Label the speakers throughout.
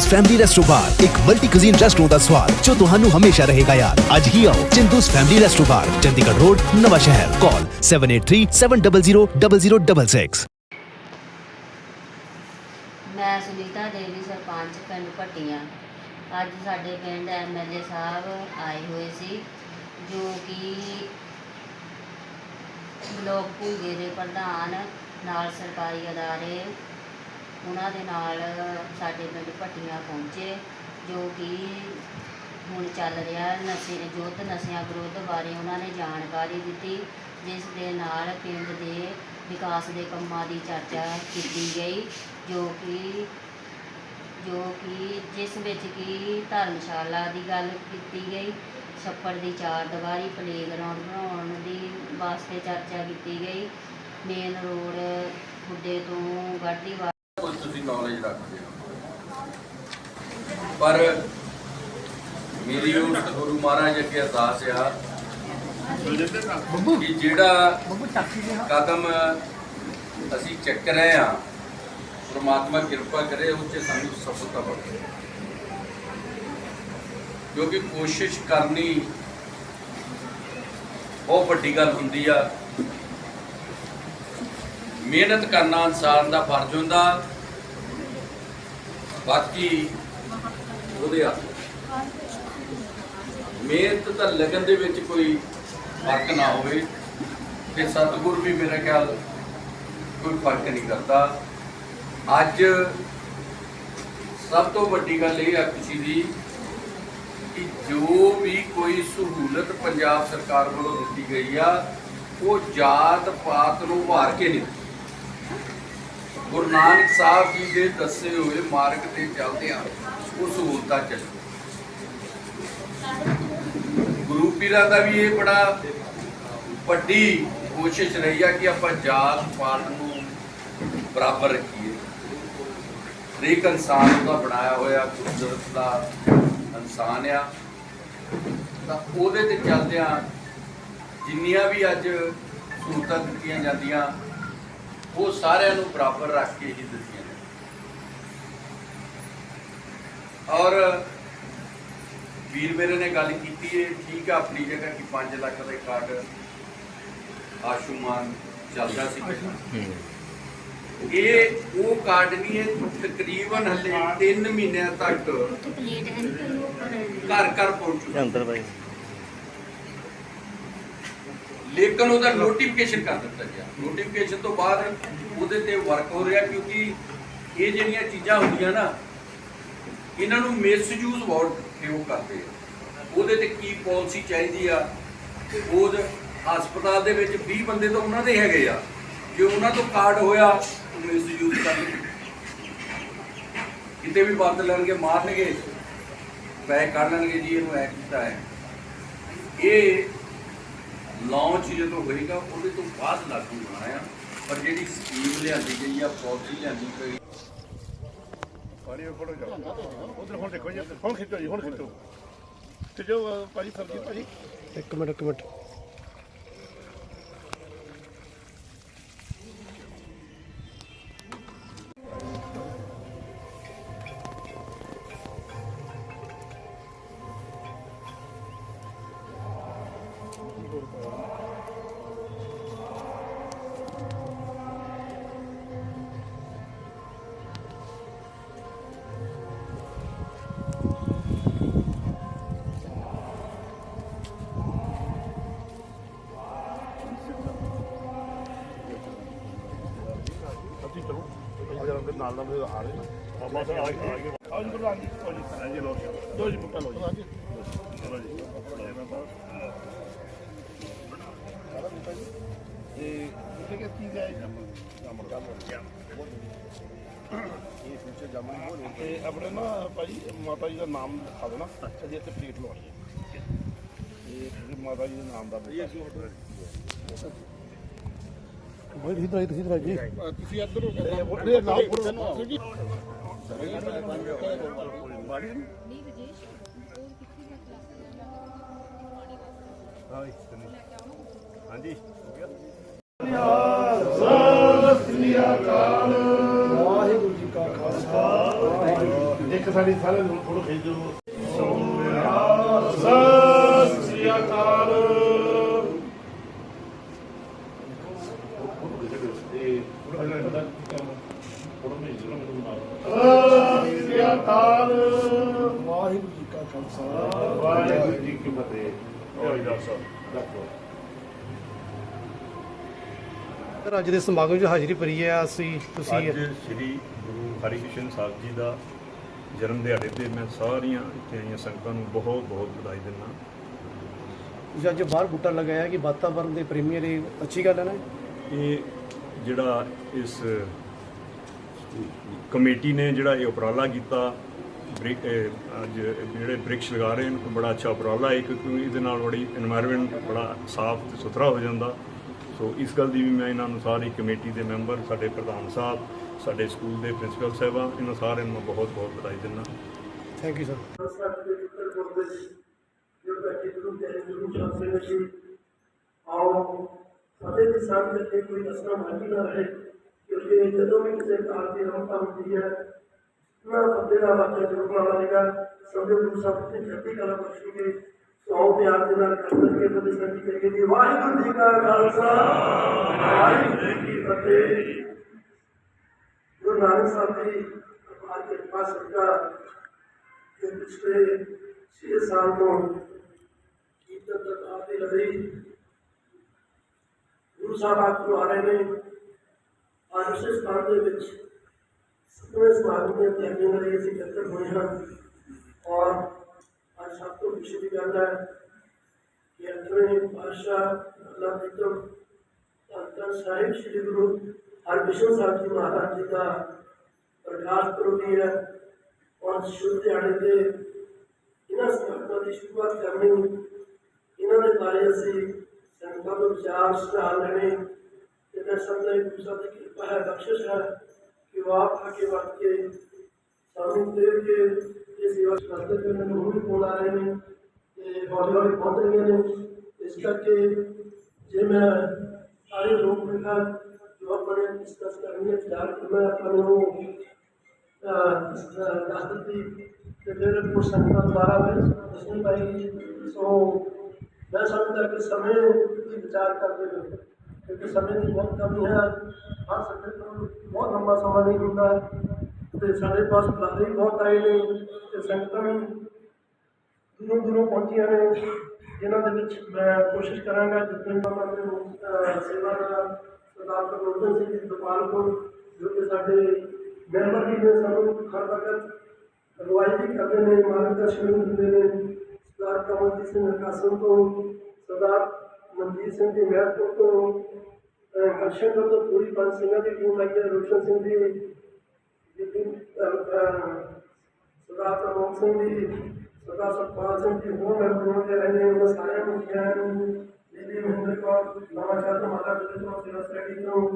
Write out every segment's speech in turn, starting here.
Speaker 1: Chindus family resto ਬਾਰ ਇੱਕ multi cuisine restaurant ਦਾ ਸਵਾਦ ਜੋ ਤੁਹਾਨੂੰ ਹਮੇਸ਼ਾ ਰਹੇਗਾ ਯਾਦ ਅੱਜ ਹੀ ਆਓ Chindu's family resto bar Chandigarh road Nawanshahr call 7837000066
Speaker 2: ਮੈਂ ਸੁਨੀਤਾ ਦੇਵੀ ਸਰਪੰਚ ਪਿੰਡ ਭੱਟੀਆਂ ਅੱਜ ਸਾਡੇ ਪਿੰਡ ਐਮਐਲਏ ਸਾਹਿਬ ਆਏ ਹੋਏ ਸੀ ਜੋ ਕਿ ਬਲੋਕ ਭੂਗੇ ਦੇ ਪ੍ਰਧਾਨ ਨਾਲ ਸਰਕਾਰੀ ਅਦਾਰੇ ਉਹਨਾਂ ਦੇ ਨਾਲ ਸਾਡੇ ਪਿੰਡ ਭੱਟੀਆਂ ਪਹੁੰਚੇ, ਜੋ ਕਿ ਹੁਣ ਚੱਲ ਰਿਹਾ ਨਸ਼ੇ ਜੋਤ ਨਸ਼ਿਆਂ ਵਿਰੁੱਧ ਬਾਰੇ ਉਹਨਾਂ ਨੇ ਜਾਣਕਾਰੀ ਦਿੱਤੀ, ਜਿਸ ਦੇ ਨਾਲ ਪਿੰਡ ਦੇ ਵਿਕਾਸ ਦੇ ਕੰਮਾਂ ਦੀ ਚਰਚਾ ਕੀਤੀ ਗਈ, ਜੋ ਕਿ ਜੋ ਕਿ ਜਿਸ ਵਿੱਚ ਕਿ ਧਰਮਸ਼ਾਲਾ ਦੀ ਗੱਲ ਕੀਤੀ ਗਈ, ਛੱਪੜ ਦੀ ਚਾਰ ਦੀਵਾਰੀ ਪਲੇਗਰਾਉਂਡ ਬਣਾਉਣ ਦੀ ਵਾਸਤੇ ਚਰਚਾ ਕੀਤੀ ਗਈ। ਮੇਨ ਰੋਡ ਖੁੱਡੇ ਤੋਂ ਗੜਦੀ
Speaker 3: ਕੁਝ ਤੁਸੀਂ ਨੌਲੇਜ ਰੱਖਦੇ ਹੋ। ਪਰ ਮੇਰੀ ਉਸ ਗੁਰੂ ਮਹਾਰਾਜ ਅੱਗੇ ਅਰਦਾਸ ਆ ਕਿ ਜਿਹੜਾ ਕਦਮ ਅਸੀਂ ਚੱਕ ਰਹੇ ਆ ਪ੍ਰਮਾਤਮਾ ਕਿਰਪਾ ਕਰੇ, ਉਹ 'ਚ ਸਾਨੂੰ ਸਫਲਤਾ ਬਖਸ਼ੇ ਕਿਉਂਕਿ ਕੋਸ਼ਿਸ਼ ਕਰਨੀ ਬਹੁਤ ਵੱਡੀ ਗੱਲ ਹੁੰਦੀ ਆ। ਮਿਹਨਤ ਕਰਨਾ ਇਨਸਾਨ ਦਾ ਫਰਜ਼ ਹੁੰਦਾ। ਬਾਕੀ ਉਹਦੇ ਹੱਥ। ਮਿਹਨਤ ਤਾਂ ਲਗਨ ਦੇ ਵਿੱਚ ਕੋਈ ਫ਼ਰਕ ਨਾ ਹੋਵੇ। ਤੇ ਸਤਿਗੁਰ ਵੀ ਮੇਰਾ ਖਿਆਲ ਕੋਈ ਫ਼ਰਕ ਨਹੀਂ ਕਰਦਾ। ਅੱਜ ਸਭ ਤੋਂ ਵੱਡੀ ਗੱਲ ਇਹ ਆ ਖੁਸ਼ੀ ਦੀ ਕਿ ਜੋ ਵੀ ਕੋਈ ਸਹੂਲਤ ਪੰਜਾਬ ਸਰਕਾਰ ਵੱਲੋਂ ਦਿੱਤੀ ਗਈ ਆ, ਉਹ ਜਾਤ ਪਾਤ ਨੂੰ ਭਾਰ ਕੇ ਨਹੀਂ ਦਿੱਤੀ। ਗੁਰੂ ਨਾਨਕ ਸਾਹਿਬ ਜੀ ਦੇ ਦੱਸੇ ਹੋਏ ਮਾਰਗ ਤੇ ਚੱਲਦੇ ਆ ਉਹ ਸਹੂਲਤਾਂ ਚੱਲ। ਗੁਰੂ ਪੀਰਾਂ ਦਾ ਵੀ ਇਹ ਬੜਾ ਵੱਡੀ ਕੋਸ਼ਿਸ਼ ਰਹੀ ਆ ਕਿ ਆਪਾਂ ਜਾਤ ਪਾਤ ਨੂੰ ਬਰਾਬਰ ਰੱਖੀਏ। ਹਰੇਕ ਇਨਸਾਨ ਦਾ ਬਣਾਇਆ ਹੋਇਆ ਕੁਦਰਤ ਦਾ ਇਨਸਾਨ ਆ। ਤਾਂ ਉਹਦੇ ਤੇ ਚੱਲਦਿਆਂ ਜਿੰਨੀਆਂ ਵੀ ਅੱਜ ਸਹੂਲਤਾਂ ਦਿੱਤੀਆਂ ਜਾਂਦੀਆਂ ਉਹ ਸਾਰਿਆਂ ਨੂੰ ਬਰਾਬਰ ਰੱਖ ਕੇ ਹੀ ਦਿੱਤੀਆਂ ਨੇ। ਔਰ ਵੀਰ ਮੇਰੇ ਨੇ ਗੱਲ ਕੀਤੀ ਹੈ ਠੀਕ ਆ ਆਪਣੀ ਜਗ੍ਹਾ ਕਿ 5 ਲੱਖ ਦਾ ਕਾਰਡ ਆਸ਼ੂਮਾਨ ਚੱਲਦਾ ਸੀ ਇਹ ਉਹ ਕਾਰਡ ਨਹੀਂ ਹੈ ਤਕਰੀਬਨ ਹਲੇ 3 ਮਹੀਨਿਆਂ ਤੱਕ ਘਰ ਘਰ ਪਹੁੰਚ ਚੁੱਕਾ। ਲੇਕਿਨ ਉਹਦਾ ਨੋਟੀਫਿਕੇਸ਼ਨ ਕਰ ਦਿੱਤਾ ਗਿਆ। ਨੋਟੀਫਿਕੇਸ਼ਨ ਤੋਂ ਬਾਅਦ ਉਹਦੇ ਤੇ ਵਰਕ ਹੋ ਰਿਹਾ ਕਿਉਂਕਿ ਇਹ ਜਿਹੜੀਆਂ ਚੀਜ਼ਾਂ ਹੁੰਦੀਆਂ ਨਾ, ਇਹਨਾਂ ਨੂੰ ਮਿਸਯੂਜ਼ ਬਹੁਤ ਕਿਉਂ ਕਰਦੇ ਆ? ਉਹਦੇ ਤੇ ਕੀ ਪਾਲਿਸੀ ਚਾਹੀਦੀ ਆ? ਉਹ ਹਸਪਤਾਲ ਦੇ ਵਿੱਚ 20 ਬੰਦੇ ਤਾਂ ਉਹਨਾਂ ਦੇ ਹੈਗੇ ਆ। ਜੇ ਉਹਨਾਂ ਤੋਂ ਕਾਰਡ ਹੋਇਆ, ਉਹ ਮਿਸਯੂਜ਼ ਕਰਨਗੇ। ਕਿਤੇ ਵੀ ਬੰਦ ਲੈਣਗੇ, ਮਾਰਨਗੇ। ਪੈਸੇ ਕੱਢ ਲੈਣਗੇ ਜੀ, ਇਹਨੂੰ ਐ ਕੀਤਾ ਹੈ। ਇਹ ਲਾਂਚ ਜਦੋਂ ਹੋਏਗਾ ਉਹਦੇ ਤੋਂ ਬਾਅਦ ਲਾਗੂ ਹੋਣਾ ਆ। ਪਰ ਜਿਹੜੀ ਸਕੀਮ ਲਿਆਂਦੀ ਗਈ ਆ ਪਾਲਿਸੀ ਲਿਆਂਦੀ ਗਈ।
Speaker 4: ਪਾਣੀ ਫੜੋ ਜਾਓ। ਉਧਰ ਹੁਣ ਦੇਖੋ ਜੀ ਹੁਣ ਖਿੱਚੋ ਜੀ ਹੁਣ ਖਿੱਚੋ। ਖਿੱਚੋ ਅਹ, ਭਾਜੀ ਸਰਜੀ ਭਾਜੀ?
Speaker 5: ਇੱਕ ਮਿੰਟ ਇੱਕ ਮਿੰਟ।
Speaker 4: ਸੱਚੀ ਚਲੋ ਆ ਜਰਾ ਅੰਦਰ ਨਾਲ ਨਾਲ ਆ ਰਹੇ ਨਾ ਬਾਬਾ ਸਾਹਿਬ ਆ ਗਏ ਆ ਗਏ ਆ ਜੀ ਗੁਰੂ ਜੀ ਆ ਜੀ ਆ ਜੀ ਲੋ ਜੀ ਦੋ ਜੀ ਬੁੱਟਾ ਲੋ ਜੀ ਚਲੋ ਜੀ ਲੈਣਾ ਤਾਂ ਇਹ ਕਿਤੇ ਕੀ ਗਏ ਕੰਮ ਕੰਮ ਕੰਮ ਤੇ ਆਪਣੇ ਨਾ ਭਾਈ ਮਾਤਾ ਜੀ ਦਾ ਨਾਮ ਲਿਖਾ ਦੇਣਾ। ਤੇ ਇੱਥੇ ਪਲੇਟ ਲਵਾਉਣੀ ਹੈ ਤੇ ਮਾਤਾ ਜੀ ਦੇ ਨਾਮ ਦਾ ਬਈ ਇਧਰ ਇਧਰ ਇਧਰ ਜੀ ਤੁਸੀਂ ਇੱਧਰ ਹੋ ਕੇ ਨਾਮ ਪੂਰਾ ਜੀ
Speaker 5: ਹਾਂਜੀ। ਹੋ ਗਿਆ
Speaker 4: ਇੱਕ ਸਾਡੀ ਸਾਰੇ ਨੂੰ ਫੋਟੋ ਖਿੱਚ। ਦਿਓ ਵਾਹਿਗੁਰੂ ਜੀ ਕਾ ਖਾਲਸਾ। ਵਾਹਿਗੁਰੂ ਜੀ ਕੀ ਫਤਿਹ। ਹੋਈ ਦੱਸੋ ਦੱਸੋ
Speaker 6: ਸਰ ਅੱਜ ਦੇ ਸਮਾਗਮ 'ਚ ਹਾਜ਼ਰੀ ਭਰੀ ਹੈ। ਅਸੀਂ ਤੁਸੀਂ
Speaker 5: ਅੱਜ ਸ੍ਰੀ ਗੁਰੂ ਹਰਿਕ੍ਰਿਸ਼ਨ ਸਾਹਿਬ ਜੀ ਦਾ ਜਨਮ ਦਿਹਾੜੇ ਤੇ ਮੈਂ ਸਾਰੀਆਂ ਇੱਥੇ ਆਈਆਂ ਸੰਗਤਾਂ ਨੂੰ ਬਹੁਤ ਬਹੁਤ ਵਧਾਈ ਦਿੰਦਾ।
Speaker 6: ਤੁਸੀਂ ਅੱਜ ਬਾਹਰ ਬੂਟਾ ਲਗਾਇਆ ਕਿ ਵਾਤਾਵਰਣ ਦੇ ਪ੍ਰੇਮੀਆਂ ਲਈ ਅੱਛੀ ਗੱਲ ਹੈ ਨਾ?
Speaker 5: ਇਹ ਜਿਹੜਾ ਇਸ ਕਮੇਟੀ ਨੇ ਜਿਹੜਾ ਇਹ ਉਪਰਾਲਾ ਕੀਤਾ ਬ੍ਰਿ- ਅੱਜ ਜਿਹੜੇ ਬ੍ਰਿਕਸ ਲਗਾ ਰਹੇ ਨੇ ਬੜਾ ਅੱਛਾ ਉਪਰਾਲਾ ਹੈ। ਕਿਉਂਕਿ ਇਹਦੇ ਨਾਲ ਬੜੀ এনवायरमेंट ਬੜਾ ਸਾਫ਼ ਤੇ ਸੁਥਰਾ ਹੋ ਜਾਂਦਾ। ਸੋ ਇਸ ਗੱਲ ਦੀ ਵੀ ਮੈਂ ਇਹਨਾਂ ਨੂੰ ਸਾਰੀ ਕਮੇਟੀ ਦੇ ਮੈਂਬਰ ਸਾਡੇ ਪ੍ਰਧਾਨ ਸਾਹਿਬ ਸਾਡੇ ਸਕੂਲ ਦੇ ਪ੍ਰਿੰਸੀਪਲ ਸਾਹਿਬਾਨ ਇਹਨਾਂ ਸਾਰਿਆਂ ਨੂੰ ਬਹੁਤ ਬਹੁਤ ਵਧਾਈ ਦਿੰਦਾ।
Speaker 6: ਥੈਂਕ ਯੂ ਸਰ
Speaker 7: ਆਓ ਸਾਡੇ ਦੇ ਸਾਹਮਣੇ ਤੇ ਕੋਈ ਅਸਰ ਮਾਨੀ ਨਾ ਰਹੇ ਕਿਉਂਕਿ ਜਦੋਂ ਵੀ ਕਿਸੇ ਕਾਰ ਦੀ ਰੌਣਕ ਹੁੰਦੀ ਹੈ ਨਾ ਬੰਦੇ ਦਾ ਵਾਕਿਆ ਆਵੇਗਾ ਸਮਝੋ ਗੁਰੂ ਸਾਹਿਬ ਨੇ ਚੜ੍ਹਦੀ ਕਲਾ ਬਖਸ਼ੂਗੇ ਸੌ ਪਿਆਰ ਦੇ ਨਾਲ ਕਰ ਕਰਕੇ ਬਦੇ ਸੰਗੀ ਕਰੀਏ ਜੀ ਵਾਹਿਗੁਰੂ ਜੀ ਕਾ ਖਾਲਸਾ ਵਾਹਿਗੁਰੂ ਜੀ ਕੀ ਫਤਿਹ ਗੁਰੂ ਨਾਨਕ ਸਾਹਿਬ ਜੀ ਅੱਜ ਦੇ ਪਾਸ ਸਦਕਾ ਕਿ ਪਿਛਲੇ 6 ਸਾਲ ਤੋਂ ਕੀਰਤਨ ਦਰਬਾਰ ਦੀ ਲੜੀ ਗੁਰੂ ਸਾਹਿਬ ਆਪ ਨੂੰ ਆ ਰਹੇ ਨੇ ਅੱਜ ਉਸ ਸਥਾਨ ਦੇ ਵਿੱਚ ਸਤਵੇਂ ਸਮਾਗਮ ਦੇ ਤਿਆਰੀਆਂ ਲਈ ਅਸੀਂ ਇਕੱਤਰ ਹੋਏ ਹਾਂ ਔਰ ਅੱਜ ਸਭ ਤੋਂ ਖੁਸ਼ੀ ਦੀ ਗੱਲ ਹੈ ਕਿ ਅੰਤਰੇ ਪਾਤਸ਼ਾਹ ਅੱਲਾਹ ਪ੍ਰੀਤਮ ਧੰਨ ਸਾਹਿਬ ਸ੍ਰੀ ਗੁਰੂ ਹਰਕ੍ਰਿਸ਼ਨ ਸਾਹਿਬ ਜੀ ਮਹਾਰਾਜ ਜੀ ਦਾ ਪ੍ਰਕਾਸ਼ ਪੁਰਬ ਵੀ ਹੈ ਔਰ ਸ਼ੁਭ ਦਿਹਾੜੇ ਤੇ ਇਹਨਾਂ ਸਮਾਗਮਾਂ ਦੀ ਸ਼ੁਰੂਆਤ ਕਰਨੀ ਇਹਨਾਂ ਦੇ ਬਾਰੇ ਅਸੀਂ ਸੰਗਤਾਂ ਨੂੰ ਵਿਚਾਰ ਸੁਝਾਅ ਲੈਣੇ ਤੇ ਮੈਂ ਸਮਝਦਾ ਕਿ ਗੁਰੂ ਸਾਹਿਬ ਦੀ ਕਿਰਪਾ ਹੈ ਬਖਸ਼ਿਸ਼ ਹੈ ਕਿ ਉਹ ਆਪ ਆ ਕੇ ਵਰਤ ਕੇ ਸਾਨੂੰ ਦੇ ਕੇ ਇਹ ਸੇਵਾ ਕਰਦੇ ਤੇ ਮੈਨੂੰ ਹੁਣ ਕੋਲ ਆ ਰਹੇ ਨੇ ਤੇ ਹੌਲੀ ਹੌਲੀ ਪਹੁੰਚ ਰਹੀਆਂ ਨੇ ਇਸ ਕਰਕੇ ਜੇ ਮੈਂ ਸਾਰੇ ਲੋਕ ਮਿਲਣਾ ਜੋ ਆਪਣੇ ਡਿਸਕਸ ਕਰਨੀ ਹੈ ਵਿਚਾਰ ਕਰਨਾ ਹੈ ਆਪਾਂ ਨੂੰ ਅਹ, ਅਹ, ਦੱਸ ਦਿੱਤੀ ਤੇ ਫਿਰ ਕੁਝ ਸੰਗਤਾਂ ਦੁਆਰਾ ਫਿਰ ਦੱਸਣੀ ਪਾਏਗੀ ਸੋ ਮੈਂ ਸਮਝਦਾ ਕਿ ਸਮੇਂ ਦੀ ਵਿਚਾਰ ਕਰਦੇ ਹੋਏ ਕਿਉਂਕਿ ਸਮੇਂ ਦੀ ਬਹੁਤ ਕਮੀ ਹੈ ਹਰ ਸੰਗਤ ਨੂੰ ਬਹੁਤ ਲੰਬਾ ਸਮਾਂ ਨਹੀਂ ਹੁੰਦਾ ਤੇ ਸਾਡੇ ਪਾਸ ਬੁਲਾਰੇ ਵੀ ਬਹੁਤ ਆਏ ਨੇ ਤੇ ਸੰਗਤਾਂ ਵੀ ਦੂਰੋਂ ਦੂਰੋਂ ਪਹੁੰਚੀਆਂ ਨੇ ਜਿਨ੍ਹਾਂ ਦੇ ਵਿੱਚ ਮੈਂ ਕੋਸ਼ਿਸ਼ ਕਰਾਂਗਾ ਜਿੱਥੇ ਮੈਂ ਮੈਨੂੰ ਅਹ, ਸੇਵਾ ਦਾ ਸਰਦਾਰ ਪ੍ਰਬੰਧਨ ਸਿੰਘ ਜੀ ਗੋਪਾਲਪੁਰ ਜੋ ਕਿ ਸਾਡੇ ਮੈਂਬਰ ਵੀ ਨੇ ਸਾਨੂੰ ਹਰ ਵਕਤ ਅਗਵਾਈ ਵੀ ਕਰਦੇ ਨੇ ਮਾਰਗਦਰਸ਼ਨ ਵੀ ਦਿੰਦੇ ਨੇ। ਸਰਦਾਰ ਕਮਲਜੀਤ ਸਿੰਘ ਕਾਸਮ ਤੋਂ ਸਰਦਾਰ ਮਨਜੀਤ ਸਿੰਘ ਜੀ ਮਹਿਰਪੁਰ ਤੋਂ ਅਹ, ਹਰਸ਼ੰਕਰ ਤੋਂ ਪੂਰੀ ਪੰਜ ਸਿੰਘਾਂ ਦੀ ਟੀਮ ਆਈ ਹੈ ਰੋਸ਼ਨ ਸਿੰਘ ਜੀ ਬੀਬੀ ਅਹ, ਅਹ, ਸਰਦਾਰ ਪ੍ਰਮੋਦ ਸਿੰਘ ਜੀ ਸਰਦਾਰ ਸਤਪਾਲ ਸਿੰਘ ਜੀ ਹੋਰ ਮੈਂਬਰਾਂ ਦੇ ਰਹੇ ਨੇ ਉਹਨਾਂ ਸਾਰਿਆਂ ਨੂੰ ਕਿਹਾ ਨੂੰ ਬੀਬੀ ਮਹਿੰਦਰ ਕੌਰ ਨਵਾਂ ਸ਼ਹਿਰ ਤੋਂ ਮਾਤਾ ਜੀ ਤੋਂ ਸੇਵਾ ਸਟੱਡੀ ਤੋਂ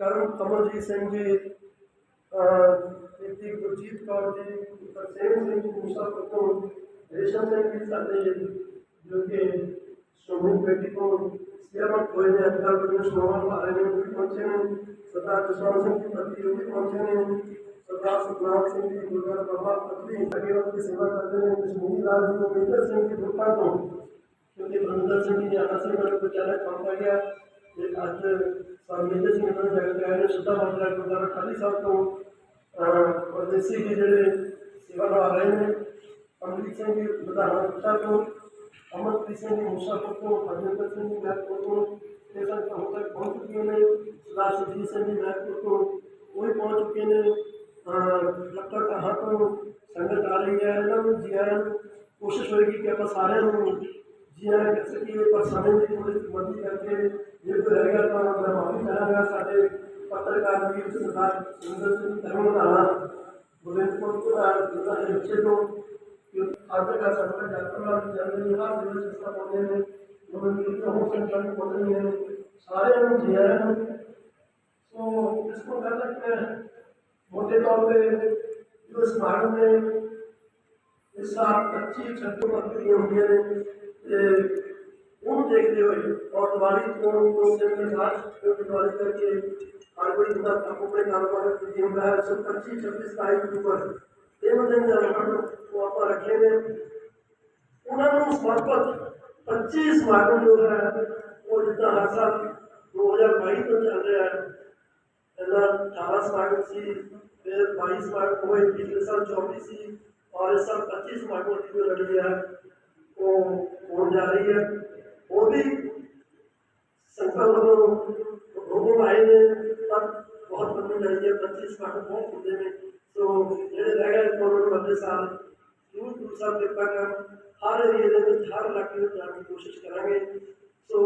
Speaker 7: ਕਰਮ ਕਮਲਜੀਤ ਸਿੰਘ ਜੀ ਅਹ, ਬੀਬੀ ਗੁਰਜੀਤ ਕੌਰ ਜੀ ਤਰਸੇਮ ਸਿੰਘ ਜੀ ਮੂਸਾ ਤੋਂ ਰੇਸ਼ਮ ਸਿੰਘ ਜੀ ਸਾਡੇ ਜੋ ਕਿ ਨੇ ਵੀ ਪਹੁੰਚੇ ਨੇ। ਸਰਦਾਰ ਜਸਵੰਤ ਸਿੰਘ ਜੀ ਪਤੀ ਉਹ ਵੀ ਪਹੁੰਚੇ ਨੇ। ਸਰਦਾਰ ਸੁਖਨਾਮ ਸਿੰਘ ਜੀ ਗੁਰਦੁਆਰਾ ਬਾਬਾ ਪਤਨੀ ਅਗੇਵਾਲ ਦੀ ਸੇਵਾ ਕਰਦੇ ਨੇ। ਕਸ਼ਮੀਰੀ ਰਾਜ ਜੀ ਮਹਿੰਦਰ ਸਿੰਘ ਜੀ ਦੁਰਪਾ ਤੋਂ ਕਿਉਂਕਿ ਬਰਿੰਦਰ ਸਿੰਘ ਜੀ ਆਣਾ ਸੀ ਮੈਨੂੰ ਵਿਚਾਰਾ ਕੰਮ ਪੈ ਗਿਆ ਤੇ ਅੱਜ ਸਾਮਿੰਦਰ ਸਿੰਘ ਨੇ ਜਗਤ ਰਾਏ ਨੇ ਸੁੱਧਾ ਮੰਦਰਾ ਗੁਰਦੁਆਰਾ ਖਾਲੀ ਸਾਹਿਬ ਤੋਂ। ਅਹ, ਪਰਦੇਸੀ ਜੀ ਜਿਹੜੇ ਸੇਵਾ ਨਿਭਾ ਰਹੇ ਨੇ ਅਮਰੀਕ ਸਿੰਘ ਜੀ ਲੁਧਿਆਣਾ ਤੋਂ। ਅਮਰਪ੍ਰੀਤ ਸਿੰਘ ਜੀ ਮੂਸਾਪੁਰ ਤੋਂ ਹਰਜਿੰਦਰ ਸਿੰਘ ਜੀ ਮਹਿਕਪੁਰ ਤੋਂ ਇਹ ਸਭ ਹੁਣ ਤੱਕ ਪਹੁੰਚ ਚੁੱਕੇ ਨੇ ਸਰਦਾਰ ਸੁਰਜੀਤ ਸਿੰਘ ਜੀ ਮਹਿਕਪੁਰ ਤੋਂ ਉਹ ਵੀ ਪਹੁੰਚ ਚੁੱਕੇ ਨੇ ਲੱਕੜ ਕਹਾਂ ਤੋਂ ਸੰਗਤ ਆ ਰਹੀ ਹੈ ਇਹਨਾਂ ਨੂੰ ਜੀ ਆਇਆਂ ਨੂੰ ਕੋਸ਼ਿਸ਼ ਹੋਏਗੀ ਕਿ ਆਪਾਂ ਸਾਰਿਆਂ ਨੂੰ ਜੀ ਆਇਆਂ ਕਰ ਸਕੀਏ ਪਰ ਸਮੇਂ ਦੀ ਥੋੜੀ ਮਦਦ ਕਰਕੇ ਜੇ ਕੋਈ ਰਹਿ ਗਿਆ ਤਾਂ ਮੈਂ ਮਾਫੀ ਚਾਹਾਂਗਾ ਸਾਡੇ ਪੱਤਰਕਾਰ ਵੀਰ ਸਰਦਾਰ ਸੁਰਿੰਦਰ ਸਿੰਘ ਧਰਮ ਬੱਚੇ ਤੋਂ ਕਿ ਅੱਜ ਤੱਕ ਸਾਡਾ ਡਾਕਟਰ ਨਾਲ ਜਾਂਦੇ ਨੇ ਹਰ ਦਿਨ ਸਿਸਟਾ ਪਾਉਂਦੇ ਨੇ ਉਹਨਾਂ ਦੀ ਹੋ ਸਕਦਾ ਪਹੁੰਚਣੀ ਹੈ ਸਾਰਿਆਂ ਨੂੰ ਜੀ ਆਇਆਂ ਨੂੰ ਸੋ ਇਸ ਤੋਂ ਪਹਿਲਾਂ ਕਿ ਮੋਟੇ ਤੌਰ ਤੇ ਜੋ ਸਮਾਗਮ ਨੇ ਇਸ ਸਾਲ 25 ਛੱਤੂ ਬੱਕਰੀਆਂ ਹੁੰਦੀਆਂ ਨੇ ਤੇ ਉਹਨੂੰ ਦੇਖਦੇ ਹੋਏ ਔਰ ਦੀਵਾਲੀ ਤੋਂ ਦੋ ਦਿਨ ਦੇ ਬਾਅਦ ਜੋ ਦੀਵਾਲੀ ਕਰਕੇ ਹਰ ਕੋਈ ਬੰਦਾ ਆਪਣੇ ਕਾਰੋਬਾਰ ਵਿੱਚ ਹੁੰਦਾ ਹੈ ਸੋ 25 26 27 ਅਕਤੂਬਰ ਇਹ ਦਿਨ ਜਿਹੜਾ ਉਹ ਆਪਾਂ ਰੱਖੇ ਨੇ। ਉਹਨਾਂ ਨੂੰ ਸਮਰਪਿਤ 25 ਸਮਾਗਮ ਜੋ ਹੈ, ਉਹ ਜਿੱਦਾਂ ਹਰ ਸਾਲ 2022 ਤੋਂ ਚੱਲ ਰਿਹਾ ਹੈ। ਪਹਿਲਾਂ 18 ਸਮਾਗਮ ਸੀ, ਫਿਰ 22 ਸਮਾਗਮ ਹੋਏ ਪਿਛਲੇ ਸਾਲ 24 ਸੀ, ਔਰ ਇਸ ਸਾਲ 25 ਸਮਾਗਮ ਦੀ ਜੋ ਲੜੀ ਹੈ, ਉਹ ਹੋਣ ਜਾ ਰਹੀ ਹੈ। ਉਹ ਵੀ ਸੰਕਲਪ ਵੱਲੋਂ ਹੁਕਮ ਆਏ ਨੇ, ਪਰ ਬਹੁਤ ਵੱਡੀ ਲੜੀ ਹੈ। 25 ਸਮਾਗਮ ਬਹੁਤ ਹੁੰਦੇ ਨੇ। ਸੋ ਜਿਹੜੇ ਰਹਿ ਗਏ ਕੋਲੋਂ ਵੱਡੇ ਸਾਲ ਜ਼ਰੂਰ ਗੁਰੂ ਸਾਹਿਬ ਕਿਰਪਾ ਕਰਨ ਹਰ ਏਰੀਏ ਦੇ ਵਿੱਚ ਹਰ ਇਲਾਕੇ ਵਿੱਚ ਜਾਣ ਦੀ ਕੋਸ਼ਿਸ਼ ਕਰਾਂਗੇ ਸੋ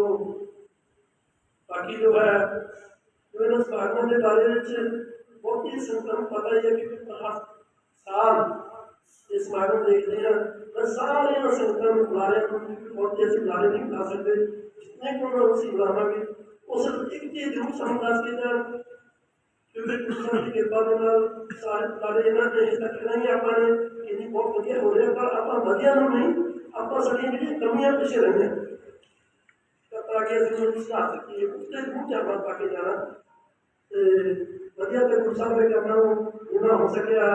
Speaker 7: ਬਾਕੀ ਜੋ ਹੈ ਜੋ ਇਹਨਾਂ ਸਮਾਗਮਾਂ ਦੇ ਬਾਰੇ ਵਿੱਚ ਬਹੁਤੀ ਸੰਗਤਾਂ ਨੂੰ ਪਤਾ ਹੀ ਹੈ ਕਿ ਹਰ ਸਾਲ ਇਹ ਸਮਾਗਮ ਦੇਖਦੇ ਹਾਂ ਤਾਂ ਸਾਰੀਆਂ ਸੰਗਤਾਂ ਨੂੰ ਬੁਲਾਰੇ ਨੂੰ ਬਹੁਤੇ ਅਸੀਂ ਬੁਲਾਰੇ ਨਹੀਂ ਬੁਲਾ ਸਕਦੇ ਜਿੰਨੇ ਕੋਲ ਨੂੰ ਅਸੀਂ ਬੁਲਾਵਾਂਗੇ ਉਸ ਇੱਕ ਚੀਜ਼ ਜ਼ਰੂਰ ਸਾਨੂੰ ਦੱਸ ਕੇ ਜਾਣ ਕਿਉਂਕਿ ਕ੍ਰਿਸ਼ਨ ਦੀ ਕਿਰਪਾ ਦੇ ਨਾਲ ਸਾਰੇ ਇਹਨਾਂ ਦੇ ਇਸ ਤੱਕ ਆਪਾਂ ਨੇ ਕਿੰਨੀ ਬਹੁਤ ਵਧੀਆ ਹੋ ਰਿਹਾ, ਪਰ ਆਪਾਂ ਵਧੀਆ ਨੂੰ ਨਹੀਂ, ਆਪਾਂ ਸਾਡੀਆਂ ਜਿਹੜੀਆਂ ਕਮੀਆਂ ਪਿੱਛੇ ਰਹੀਆਂ ਤਾਂ ਕਿ ਅਸੀਂ ਉਹਨੂੰ ਸੁਧਾਰ ਸਕੀਏ ਉੱਤੇ ਨੂੰ ਜਾਣਾ ਪਾ ਕੇ ਜਾਣਾ। ਤੇ ਵਧੀਆ ਤੇ ਗੁਰਸਾਹਿਬ ਦੇ ਕੰਮਾਂ ਨੂੰ ਜਿੰਨਾ ਹੋ ਸਕਿਆ,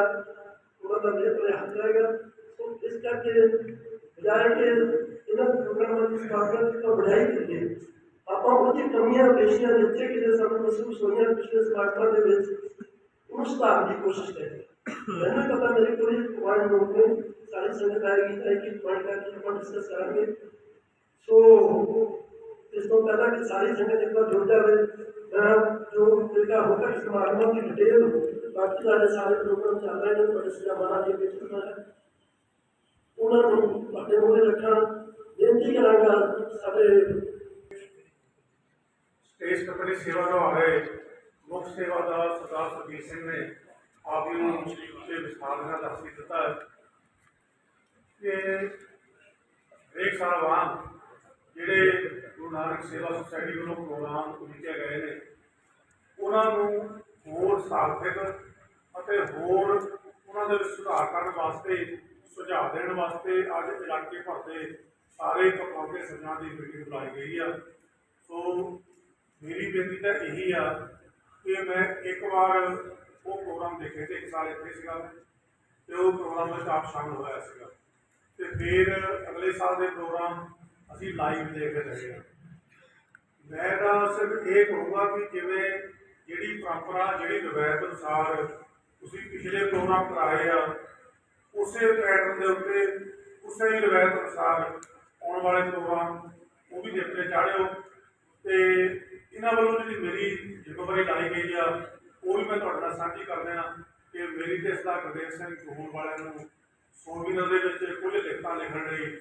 Speaker 7: ਉਹਨਾਂ ਦਾ ਵੀ ਆਪਣੇ ਹੱਥ ਰਹੇਗਾ ਸੋ ਇਸ ਕਰਕੇ ਬਜਾਏ ਕਿ ਇਹਨਾਂ ਪ੍ਰੋਗਰਾਮਾਂ ਦੀ ਸਮਾਗਮ ਤੋਂ ਵਧਾਈ ਕਰੀਏ। ਆਪਾਂ ਉਹਦੀ ਕਮੀਆਂ ਪੇਸ਼ੀਆਂ ਜਿੱਥੇ ਕਿਤੇ ਸਾਨੂੰ ਮਹਿਸੂਸ ਹੋਈਆਂ ਪਿਛਲੇ ਸਮਾਗਮਾਂ ਦੇ ਵਿੱਚ ਉਹਨੂੰ ਸੁਧਾਰਨ ਦੀ ਕੋਸ਼ਿਸ਼ ਕਰੀਏ। ਮੈਨੂੰ ਪਤਾ ਮੇਰੇ ਕੋਲ ਪੁਆਇੰਟ ਨੋਟ ਨੇ ਸਾਰੀ ਸੰਗਤ ਆਏਗੀ ਤਾਂ ਇੱਕ ਇੱਕ ਪੁਆਇੰਟ ਕਰਕੇ ਆਪਾਂ ਡਿਸਕਸ ਕਰਾਂਗੇ। ਸੋ ਇਸ ਤੋਂ ਪਹਿਲਾਂ ਕਿ ਸਾਰੀ ਸੰਗਤ ਇੱਕ ਵਾਰ ਜੁੜ ਜਾਵੇ ਮੈਂ ਜੋ ਤਰੀਕਾ ਹੋਗਾ ਇਸ ਸਮਾਗਮਾਂ ਦੀ ਡਿਟੇਲ ਬਾਕੀ ਸਾਡੇ ਸਾਰੇ ਪ੍ਰੋਗਰਾਮ ਚੱਲ ਰਹੇ ਨੇ, ਤੁਹਾਡੇ ਸੁਝਾਵਾਂ ਦੇ ਵਿੱਚ ਉਹਨਾਂ ਨੂੰ ਤੁਹਾਡੇ ਮੂਹਰੇ ਰੱਖਾਂ। ਬੇਨਤੀ ਕਰਾਂਗਾ ਸਾਡੇ
Speaker 4: ਸਟੇਜ ਕੰਪਨੀ ਸੇਵਾ ਨਿਭਾ ਮੁੱਖ ਸੇਵਾਦਾਰ ਸਰਦਾਰ ਸੁਖਬੀਰ ਸਿੰਘ ਨੇ ਆਪ ਜੀ ਨੂੰ ਤੇ ਵਿਸਥਾਰ ਨਾਲ ਦੱਸ ਦਿੱਤਾ ਹੈ ਕਿ ਹਰੇਕ ਸਾਲ ਵਾਂਗ ਜਿਹੜੇ ਗੁਰੂ ਨਾਨਕ ਸੇਵਾ ਸੁਸਾਇਟੀ ਵੱਲੋਂ ਪ੍ਰੋਗਰਾਮ ਉਲੀਕੇ ਗਏ ਨੇ, ਉਹਨਾਂ ਨੂੰ ਹੋਰ ਸਾਰਥਕ ਅਤੇ ਹੋਰ ਉਹਨਾਂ ਦੇ ਸੁਧਾਰ ਕਰਨ ਵਾਸਤੇ, ਸੁਝਾਅ ਦੇਣ ਵਾਸਤੇ ਅੱਜ ਇਲਾਕੇ ਭਰ ਦੇ ਸਾਰੇ ਪਕਵਾਨੇ ਸੱਜਣਾ ਦੀ ਮੀਟਿੰਗ ਬੁਲਾਈ ਗਈ ਆ। ਸੋ ਮੇਰੀ ਬੇਨਤੀ ਤਾਂ ਇਹੀ ਆ ਕਿ ਮੈਂ ਇੱਕ ਵਾਰ ਉਹ ਪ੍ਰੋਗਰਾਮ ਦੇਖੇ ਤੇ ਇੱਕ ਸਾਲ ਇੱਥੇ ਸੀਗਾ ਤੇ ਉਹ ਪ੍ਰੋਗਰਾਮ ਵਿੱਚ ਆਪ ਸ਼ਾਮਲ ਹੋਇਆ ਸੀਗਾ। ਤੇ ਫਿਰ ਅਗਲੇ ਸਾਲ ਦੇ ਪ੍ਰੋਗਰਾਮ ਅਸੀਂ ਲਾਈਵ ਦੇਖ ਰਹੇ ਹਾਂ। ਮੈਂ ਤਾਂ ਸਿਰਫ ਇਹ ਕਹੂੰਗਾ ਕਿ ਜਿਵੇਂ ਜਿਹੜੀ ਪਰੰਪਰਾ ਜਿਹੜੀ ਰਵਾਇਤ ਅਨੁਸਾਰ ਤੁਸੀਂ ਪਿਛਲੇ ਪ੍ਰੋਗਰਾਮ ਕਰਾਏ ਆ, ਉਸੇ ਪੈਟਰਨ ਦੇ ਉੱਤੇ ਉਸੇ ਹੀ ਰਵਾਇਤ ਅਨੁਸਾਰ ਆਉਣ ਵਾਲੇ ਪ੍ਰੋਗਰਾਮ ਉਹ ਵੀ ਦੇਖਦੇ ਚਾੜਿਓ ਤੇ ਇਹਨਾਂ ਵੱਲੋਂ ਜਿਹੜੀ ਮੇਰੀ ਜ਼ਿੰਮੇਵਾਰੀ ਲਾਈ ਗਈ ਆ, ਉਹ ਵੀ ਮੈਂ ਤੁਹਾਡੇ ਨਾਲ ਸਾਂਝੀ ਕਰ ਦੇਣਾ ਕਿ ਮੇਰੀ ਤੇ ਸਦਾ ਗੁਰਦੇਵ ਸਿੰਘ ਹੋਣ ਵਾਲਿਆਂ ਨੂੰ ਸੋਮੀਨਰ ਦੇ ਵਿੱਚ ਕੁਝ ਲਿਖਤਾਂ ਲਿਖਣ ਲਈ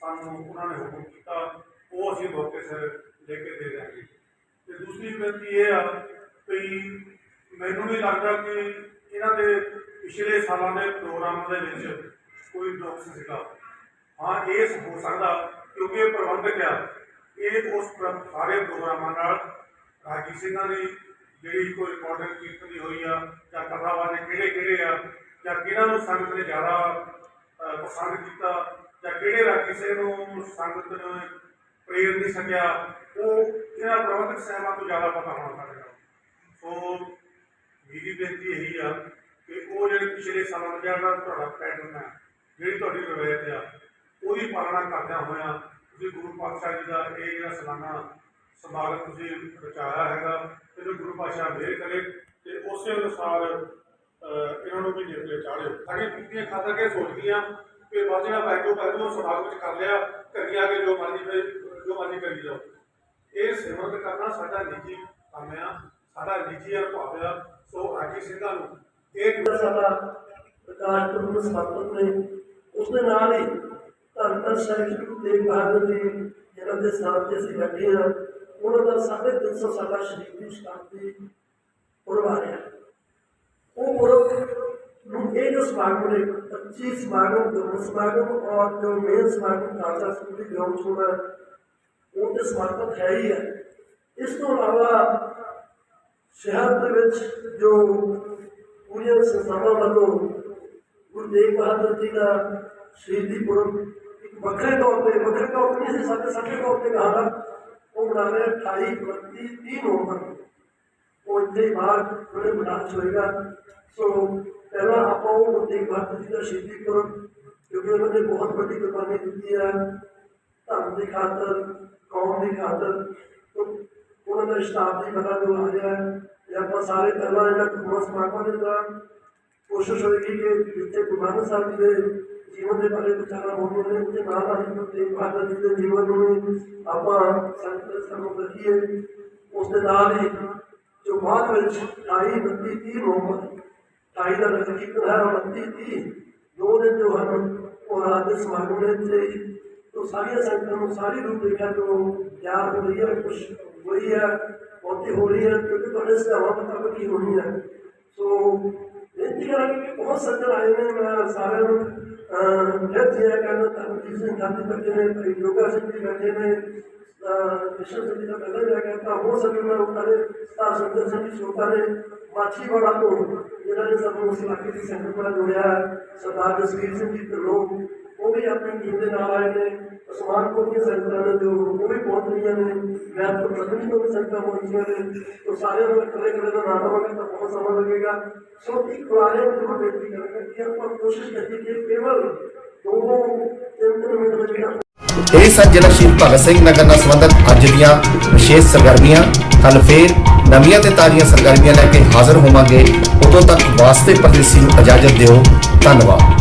Speaker 4: ਸਾਨੂੰ ਉਹਨਾਂ ਨੇ ਹੁਕਮ ਕੀਤਾ, ਉਹ ਅਸੀਂ ਮੌਕੇ ਸਿਰ ਲੈ ਕੇ ਦੇ ਦਿਆਂਗੇ। ਤੇ ਦੂਸਰੀ ਬੇਨਤੀ ਇਹ ਆ ਵੀ ਮੈਨੂੰ ਨਹੀਂ ਲੱਗਦਾ ਕਿ ਇਹਨਾਂ ਦੇ ਪਿਛਲੇ ਸਾਲਾਂ ਦੇ ਪ੍ਰੋਗਰਾਮਾਂ ਦੇ ਵਿੱਚ ਕੋਈ ਨੁਕਸ ਸੀਗਾ ਹਾਂ, ਇਹ ਹੋ ਸਕਦਾ, ਕਿਉਂਕਿ ਇਹ ਪ੍ਰਬੰਧਕ ਆ ਇਹ ਉਸ ਸਾਰੇ ਪ੍ਰੋਗਰਾਮਾਂ ਨਾਲ ਰਾਗੀ ਸਿੰਘਾਂ ਦੀ ਜਿਹੜੀ ਕੋਈ ਰਿਕਾਰਡਿੰਗ ਕੀਰਤਨ ਦੀ ਹੋਈ ਆ, ਜਾਂ ਕਥਾਵਾਂ ਦੇ ਕਿਹੜੇ ਕਿਹੜੇ ਆ, ਜਾਂ ਕਿਹਨਾਂ ਨੂੰ ਸੰਗਤ ਨੇ ਜ਼ਿਆਦਾ ਪਸੰਦ ਕੀਤਾ, ਜਾਂ ਕਿਹੜੇ ਰਾਗੀ ਸਿੰਘ ਨੂੰ ਸੰਗਤ ਨੇ ਪ੍ਰੇਰ ਨਹੀਂ ਸਕਿਆ, ਉਹ ਇਹਨਾਂ ਪ੍ਰਬੰਧਕ ਸਾਹਿਬਾਂ ਤੋਂ ਜ਼ਿਆਦਾ ਪਤਾ ਹੋਣਾ ਚਾਹੀਦਾ। ਸੋ ਮੇਰੀ ਬੇਨਤੀ ਇਹੀ ਆ ਕਿ ਉਹ ਜਿਹੜੇ ਪਿਛਲੇ ਸਾਲਾਂ ਦਾ ਜਿਹੜਾ ਤੁਹਾਡਾ ਪੈਟਰਨ ਹੈ ਜਿਹੜੀ ਤੁਹਾਡੀ ਰਵਾਇਤ ਆ, ਉਹਦੀ ਪਾਲਣਾ ਕਰਦਿਆਂ ਹੋਇਆਂ ਤੁਸੀਂ ਗੁਰੂ ਪਾਤਸ਼ਾਹ ਜੀ ਦਾ ਇਹ ਜਿਹੜਾ ਸਾਲਾਨਾ ਸਮਾਗਮ ਤੁਸੀਂ ਰਚਾਇਆ ਹੈਗਾ ਤੇ ਗੁਰੂ ਪਾਤਸ਼ਾਹ ਮਿਹਰ ਕਰੇ ਤੇ ਉਸੇ ਅਨੁਸਾਰ ਇਹਨਾਂ ਨੂੰ ਵੀ ਨਿਰਲੇ ਚਾੜਿਓ ਸਾਡੀਆਂ ਬੀਬੀਆਂ ਖਾਸਾ ਕੇ ਸੋਚਦੀਆਂ ਕਿ ਬਾਜਣਾ ਬੈਠੋ ਬੈਠੋ ਸਮਾਗਮ ਵਿੱਚ ਕਰ ਲਿਆ ਘਰੀ ਆ ਕੇ ਜੋ ਮਰਜ਼ੀ ਫਿਰ- ਜੋ ਮਰਜ਼ੀ ਕਰੀ ਜਾਓ। ਇਹ ਸਿਮਰਤ ਕਰਨਾ ਸਾਡਾ ਨਿੱਜੀ ਕੰਮ ਆ, ਸਾਡਾ ਨਿੱਜੀ ਅਨੁਭਵ ਆ। ਸੋ ਰਾਜੀ ਸਿੰਘਾਂ ਨੂੰ ਇਹ
Speaker 7: ਜਿਹੜਾ ਸਾਡਾ ਪ੍ਰਕਾਸ਼ ਪੁਰਬ ਸਮਰਪਿਤ ਨੇ। ਉਸ ਦੇ ਨਾਲ ਹੀ ਧੰਨ ਧੰਨ ਸ਼੍ਰੀ ਗੁਰੂ ਤੇਗ ਬਹਾਦਰ ਜੀ ਜਿਹਨਾਂ ਦੇ ਸਥਾਨ ਤੇ ਅਸੀਂ ਬੈਠੇ ਹਾਂ। ਉਹਨਾਂ ਦਾ 350 ਸਾਲਾ ਸ਼ਹੀਦੀ ਸ਼ਤਾਬਦੀ ਪੁਰਬ ਆ ਰਿਹਾ। ਉਹ ਪੁਰਬ ਨੂੰ ਇਹ ਜੋ ਸਮਾਗਮ ਨੇ 25 ਸਮਾਗਮ ਦੋ ਸਮਾਗਮ ਔਰ ਜੋ ਮੇਨ ਸਮਾਗਮ ਖਾਲਸਾ ਸਕੂਲ ਦੇ ਗਰਾਊਂਡ ਛੋੜਾ ਉਹ ਤੇ ਸਮਾਗਮ ਹੈ ਹੀ ਹੈ। ਇਸ ਤੋਂ ਇਲਾਵਾ ਸ਼ਹਿਰ ਦੇ ਵਿੱਚ ਜੋ ਪੂਰੀਆਂ ਸੰਸਥਾਵਾਂ ਵੱਲੋਂ ਗੁਰੂ ਤੇਗ ਬਹਾਦਰ ਜੀ ਦਾ ਸ਼ਹੀਦੀ ਪੁਰਬ ਵੱਖਰੇ ਤੌਰ ਤੇ, ਵੱਖਰੇ ਤੌਰ ਤੇ ਨਹੀਂ ਸੀ, ਸਾਡੇ ਸਾਡੇ ਤੌਰ ਤੇ ਕਹਾਂਗਾ ਉਹ ਮਨਾ ਰਹੇ 28 29 30 ਨਵੰਬਰ ਨੂੰ। ਉਹ ਇੱਥੇ ਬਾਹਰ ਬੜੇ ਮਨਾਚ ਹੋਏਗਾ। ਸੋ ਪਹਿਲਾਂ ਆਪਾਂ ਉਹ ਗੁਰੂ ਤੇਗ ਜੀ ਦਾ ਸ਼ਹੀਦੀ ਪੁਰਬ ਕਿਉਂਕਿ ਉਹਨਾਂ ਨੇ ਬਹੁਤ ਵੱਡੀ ਕੁਰਬਾਨੀ ਦਿੱਤੀ ਹੈ। ਧਰਮ ਦੀ ਖਾਤਰ, ਕੌਮ ਦੀ ਖਾਤਰ ਉਹਨਾਂ ਦਾ ਸ਼ਤਾਬਦੀ ਬਣਾ ਜੋ ਆ ਰਿਹਾ ਹੈ। ਇਹ ਆਪਾਂ ਸਾਰੇ ਪਹਿਲਾਂ ਇਹਨਾਂ ਕੁਮਾਰ ਸਮਾਗਮਾਂ ਦੇ ਦੌਰਾਨ ਕੋਸ਼ਿਸ਼ ਹੋਏਗੀ ਕਿ ਜਿੱਥੇ ਗੁਰੂ ਨਾਨਕ ਸਾਹਿਬ ਜੀ ਦੇ ਜੀਵਨ ਦੇ ਬਾਰੇ ਵਿਚਾਰਾਂ ਹੋਣੀਆਂ ਨੇ ਉਹਦੇ ਨਾਲ ਨਾਲ ਹੀ ਗੁਰੂ ਤੇਗ ਬਹਾਦਰ ਜੀ ਦੇ ਜੀਵਨ ਨੂੰ ਵੀ ਆਪਾਂ ਸੰਗਤ ਦੇ ਸਾਹਮਣੇ ਰੱਖੀਏ ਉਸ ਦੇ ਨਾਲ ਹੀ ਜੋ ਬਾਅਦ ਵਿੱਚ 28 29 30 ਨਵੰਬਰ 28 ਦਾ ਨਗਰ ਕੀਰਤਨ ਹੈ ਔਰ 29 30 ਦੋ ਦਿਨ ਜੋ ਹਨ ਉਹ ਰਾਤ ਦੇ ਸਮਾਗਮ ਦੇ ਤੇ तो सारी संगठन में सारी रूपरेखा जो तैयार हो रही है कुछ वही है बहुती हो रही है क्योंकि थोड़े से हवा मुताबिक ही होनी है सो बेनती करा कि बहुत सज्जन आए हैं मैं सारे व्यर्थ है कहना था जिसने शांति करते हैं योगासन भी करते हैं ईश्वर सभी का पहला क्या कहता वो सभी में उतारे सुंदर सभी से उतारे माछी वाला को जिन्होंने सब उस इलाके से संगत वाला जोड़िया सरदार जसवीर सिंह जी के लोग ਉਹ ਵੀ ਆਪਣੀ ਟੀਮ ਦੇ ਨਾਲ ਆਏ ਨੇ ਉਸਮਾਨਪੁਰ ਦੀਆਂ ਸੰਗਤਾਂ ਨੇ ਜੋ ਉਹ ਵੀ ਪਹੁੰਚ ਰਹੀਆਂ ਨੇ। ਮੈਂ ਤੋਂ ਪ੍ਰਧਾਨੀ ਤੋਂ ਸੰਗਤਾਂ ਪਹੁੰਚੀਆਂ ਨੇ ਤੋਂ ਸਾਰਿਆਂ ਨੂੰ ਇਕੱਲੇ ਇਕੱਲੇ ਦਾ ਨਾਮ ਲਵਾਂਗੇ ਤਾਂ ਬਹੁਤ ਸਮਾਂ ਲੱਗੇਗਾ। ਸੋ ਇੱਕ ਵਾਰੇ ਨੂੰ ਬੇਨਤੀ ਕਰਾਂਗਾ ਕਿ ਆਪਾਂ ਕੋਸ਼ਿਸ਼ ਕਰੀਏ ਕਿ ਕੇਵਲ ਦੋ ਤਿੰਨ ਤਿੰਨ ਮਿੰਟ ਦੇ ਵਿੱਚ
Speaker 8: ਇਹ ਸਨ ਜ਼ਿਲ੍ਹਾ ਸ਼ਹੀਦ ਭਗਤ ਸਿੰਘ ਨਗਰ ਨਾਲ ਸੰਬੰਧਿਤ ਅੱਜ ਦੀਆਂ ਵਿਸ਼ੇਸ਼ ਸਰਗਰਮੀਆਂ। ਕੱਲ ਫੇਰ ਨਵੀਆਂ ਤੇ ਤਾਜ਼ੀਆਂ ਸਰਗਰਮੀਆਂ ਲੈ ਕੇ ਹਾਜ਼ਰ ਹੋਵਾਂਗੇ। ਉਦੋਂ ਤੱਕ ਵਾਸਤੇ ਪਰਦੇਸੀ ਨੂੰ ਇਜਾਜ਼ਤ ਦਿਓ। ਧੰਨਵਾਦ।